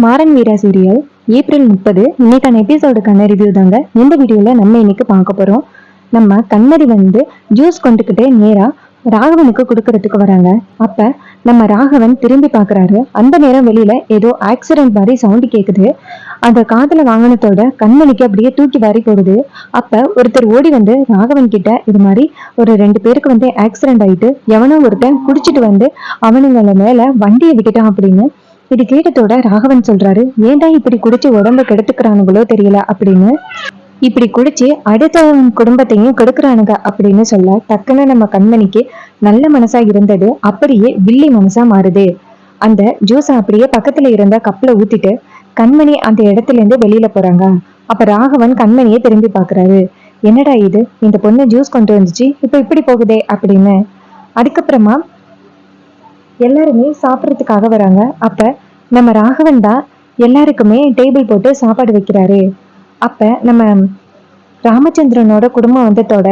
மாறன் வீரா serial April முப்பது. இன்னைக்கான எபிசோடுக்கான review தாங்க. இந்த வீடியோவில் நம்ம இன்னைக்கு பார்க்க போறோம். நம்ம கண்மதி வந்து ஜூஸ் கொண்டுக்கிட்டே நேரா ராகவனுக்கு கொடுக்கறதுக்கு வராங்க. அப்ப நம்ம ராகவன் திரும்பி பாக்குறாரு அந்த நேரம் வெளியில ஏதோ ஆக்சிடென்ட் மாதிரி சவுண்ட் கேக்குது. அந்த காதல வாங்கினத்தோட கண்மணிக்கு அப்படியே தூக்கி வாரி போடுது. அப்ப ஒருத்தர் ஓடி வந்து ராகவன் கிட்ட இது மாதிரி ஒரு ரெண்டு பேருக்கு வந்து ஆக்சிடென்ட் ஆயிட்டு எவனோ ஒருத்தன் குடிச்சிட்டு வந்து அவனுங்கள மேல வண்டியை விட்டுட்டான் அப்படின்னு இது கேட்டதோட ராகவன் சொல்றாரு ஏன்டா இப்படி குடிச்சு உடம்ப கெடுத்துக்கிறானுங்களோ தெரியல அப்படின்னு. இப்படி குடிச்சு அடுத்த குடும்பத்தையும் கெடுக்கிறானுங்க அப்படின்னு சொல்ல டக்குன்னு நம்ம கண்மணிக்கு நல்ல மனசா இருந்தது. அப்படியே வில்லி மனசா மாறுது. அந்த ஜூஸ் அப்படியே பக்கத்துல இருந்த கப்ல ஊத்திட்டு கண்மணி அந்த இடத்துல இருந்து வெளியில போறாங்க. அப்ப ராகவன் கண்மணியை திரும்பி பாக்குறாரு. என்னடா இது? இந்த பொண்ணு ஜூஸ் கொண்டு வந்துச்சு. இப்ப இப்படி போகுதே அப்படின்னு. அதுக்கப்புறமா எல்லாருமே சாப்பிட்றதுக்காக வராங்க. அப்போ நம்ம ராகவன் தான் எல்லாருக்குமே டேபிள் போட்டு சாப்பாடு வைக்கிறாரு. அப்போ நம்ம ராமச்சந்திரனோட குடும்பம் வந்ததோட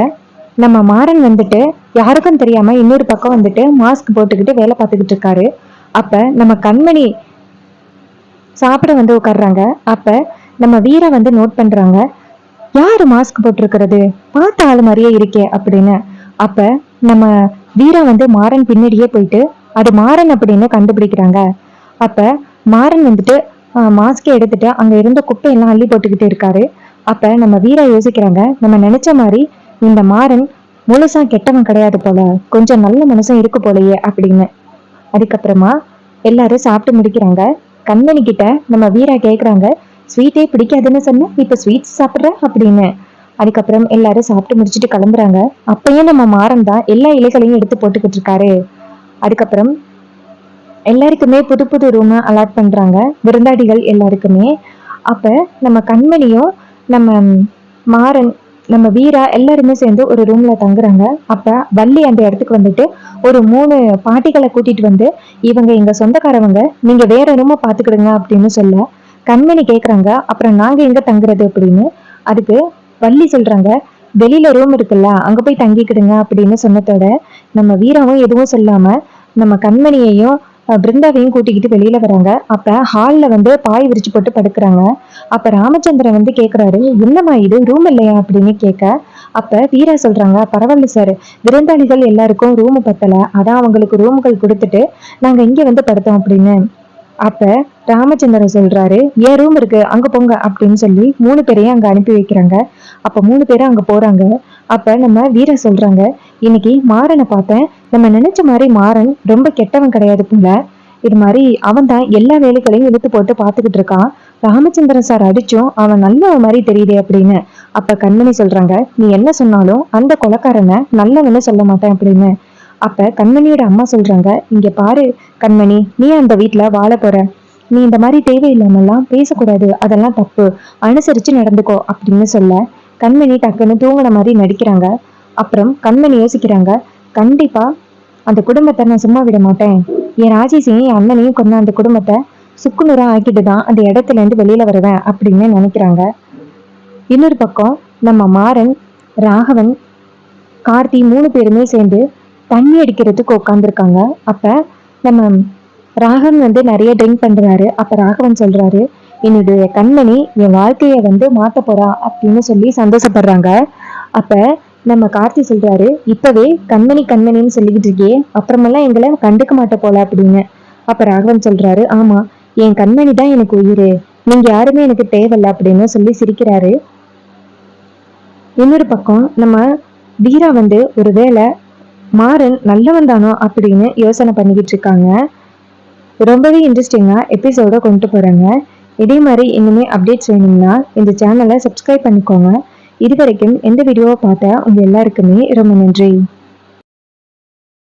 நம்ம மாறன் வந்துட்டு யாருக்கும் தெரியாம இன்னொரு பக்கம் வந்துட்டு மாஸ்க் போட்டுக்கிட்டு வேலை பார்த்துக்கிட்டு இருக்காரு. அப்ப நம்ம கண்மணி சாப்பிட வந்து உட்காடுறாங்க அப்ப நம்ம வீரை வந்து நோட் பண்றாங்க. யாரு மாஸ்க் போட்டிருக்கிறது? பார்த்த ஆள் மாதிரியே இருக்கே அப்படின்னு. அப்ப நம்ம வீரா வந்து மாறன் பின்னாடியே போயிட்டு அது மாறன் அப்படின்னு கண்டுபிடிக்கிறாங்க. அப்ப மாறன் வந்துட்டு மாஸ்கை எடுத்துட்டு அங்க இருந்த குப்பையெல்லாம் அள்ளி போட்டுக்கிட்டு இருக்காரு. அப்ப நம்ம வீரா யோசிக்கிறாங்க நம்ம நினைச்ச மாதிரி இந்த மாறன் முழுசா கெட்டவன் கிடையாது போல கொஞ்சம் நல்ல மனசும் இருக்கு போலயே அப்படின்னு. அதுக்கப்புறமா எல்லாரும் சாப்பிட்டு முடிக்கிறாங்க. கண்மணி கிட்ட நம்ம வீரா கேக்குறாங்க ஸ்வீட்டே பிடிக்காதுன்னு சொன்ன இப்ப ஸ்வீட்ஸ் சாப்பிட்ற? அப்படின்னு. அதுக்கப்புறம் எல்லாரும் சாப்பிட்டு முடிச்சுட்டு கிளம்புறாங்க. அப்பயும் நம்ம மாறன் தான் எல்லா இலைகளையும் எடுத்து போட்டுக்கிட்டு இருக்காரு. அதுக்கப்புறம் எல்லாருக்குமே புது புது ரூமை அலாட் பண்ணுறாங்க விருந்தாடிகள் எல்லாருக்குமே. அப்போ நம்ம கண்மணியும் நம்ம மாறன் நம்ம வீரா எல்லாருமே சேர்ந்து ஒரு ரூம்ல தங்குறாங்க. அப்ப வள்ளி அந்த இடத்துக்கு வந்துட்டு ஒரு மூணு பாட்டிகளை கூட்டிட்டு வந்து இவங்க எங்க சொந்தக்காரவங்க நீங்க வேற ரூமை பாத்துக்கிடுங்க அப்படின்னு சொல்ல கண்மணி கேக்குறாங்க. அப்புறம் நாங்க எங்க தங்குறது அப்படின்னு அதுக்கு வள்ளி சொல்றாங்க. வெளியில ரூம் இருக்குல்ல அங்க போய் தங்கிக்கிடுங்க அப்படின்னு சொன்னதோட நம்ம வீராவும் எதுவும் சொல்லாம நம்ம கண்மணியையும் பிருந்தாவையும் கூட்டிக்கிட்டு வெளியில வராங்க. அப்ப ஹால்ல வந்து பாய் விரிச்சு போட்டு படுக்கிறாங்க. அப்ப ராமச்சந்திரன் வந்து கேக்குறாரு என்னம்மா இது? ரூம் இல்லையா? அப்படின்னு கேட்க அப்ப வீரா சொல்றாங்க பரவாயில்ல சார் விருந்தாளிகள் எல்லாருக்கும் ரூம் பத்தல. அதான் அவங்களுக்கு ரூம்கள் கொடுத்துட்டு நாங்க இங்க வந்து படுத்தோம் அப்படின்னு. அப்ப ராமச்சந்திரன் சொல்றாரு ஏன் ரூம் இருக்கு? அங்க போங்க அப்படின்னு சொல்லி மூணு பேரையும் அங்க அனுப்பி வைக்கிறாங்க. அப்ப மூணு பேரும் அங்க போறாங்க. அப்ப நம்ம வீர சொல்றாங்க இன்னைக்கு மாறனை பார்த்தேன். நம்ம நினைச்ச மாதிரி மாறன் ரொம்ப கெட்டவன் கிடையாது போல. இது மாதிரி அவன் தான் எல்லா வேலைகளையும் இழுத்து போட்டு பார்த்துக்கிட்டு இருக்கான். ராமச்சந்திரன் சார் அடிச்சும் அவன் நல்ல மாதிரி தெரியுதே அப்படின்னு. அப்ப கண்மணி சொல்றாங்க நீ என்ன சொன்னாலும் அந்த கொலக்காரனை நல்லவன்னு சொல்ல மாட்டேன் அப்படின்னு. அப்ப கண்மணியோட அம்மா சொல்றாங்க இங்க பாரு கண்மணி நீ அந்த வீட்டுல வாழ போற. நீ இந்த மாதிரி தேவையில்லாமல்லாம் பேசக்கூடாது. அதெல்லாம் தப்பு. அனுசரிச்சு நடந்துக்கோ அப்படின்னு சொல்ல கண்மணி டக்குன்னு தூங்கின மாதிரி நடிக்கிறாங்க. அப்புறம் கண்மணி யோசிக்கிறாங்க கண்டிப்பா அந்த குடும்பத்தை நான் சும்மா விட மாட்டேன். என் ராஜேஷையும் என் அண்ணனையும் கொண்ட அந்த குடும்பத்தை சுக்குநூறா ஆக்கிட்டு தான் அந்த இடத்துல இருந்து வெளியில வருவேன் அப்படின்னு நினைக்கிறாங்க. இன்னொரு பக்கம் நம்ம மாறன் ராகவன் கார்த்தி மூணு பேருமே சேர்ந்து தண்ணி அடிக்கிறதுக்கு உட்காந்துருக்காங்க அப்போ நம்ம ராகவன் வந்து நிறைய ட்ரிங்க் பண்ணுறாரு அப்போ ராகவன் சொல்கிறாரு என்னுடைய கண்மணி என் வாழ்க்கையை வந்து மாற்ற போறா அப்படின்னு சொல்லி சந்தோஷப்படுறாங்க. அப்போ நம்ம கார்த்தி சொல்கிறாரு இப்போவே கண்மணி கண்மணின்னு சொல்லிக்கிட்டு இருக்கே அப்புறமெல்லாம் எங்களை கண்டுக்க மாட்ட போல அப்படின்னு. அப்போ ராகவன் சொல்கிறாரு ஆமாம் என் கண்மணி தான் எனக்கு உயிர். நீங்கள் யாருமே எனக்கு தேவையில்ல அப்படின்னு சொல்லி சிரிக்கிறாரு. இன்னொரு பக்கம் நம்ம வீரா வந்து ஒருவேளை மாறன் நல்லவன் தானோ அப்படின்னு யோசனை பண்ணிக்கிட்டு இருக்காங்க ரொம்பவே இன்ட்ரெஸ்டிங்காக எபிசோட கொண்டு போகிறாங்க இதே மாதிரி இன்னுமே அப்டேட்ஸ் வேணும்னா இந்த சேனலை சப்ஸ்கிரைப் பண்ணிக்கோங்க. இது வரைக்கும் எந்த வீடியோவை பார்த்தா உங்கள் எல்லாருக்குமே ரொம்ப நன்றி.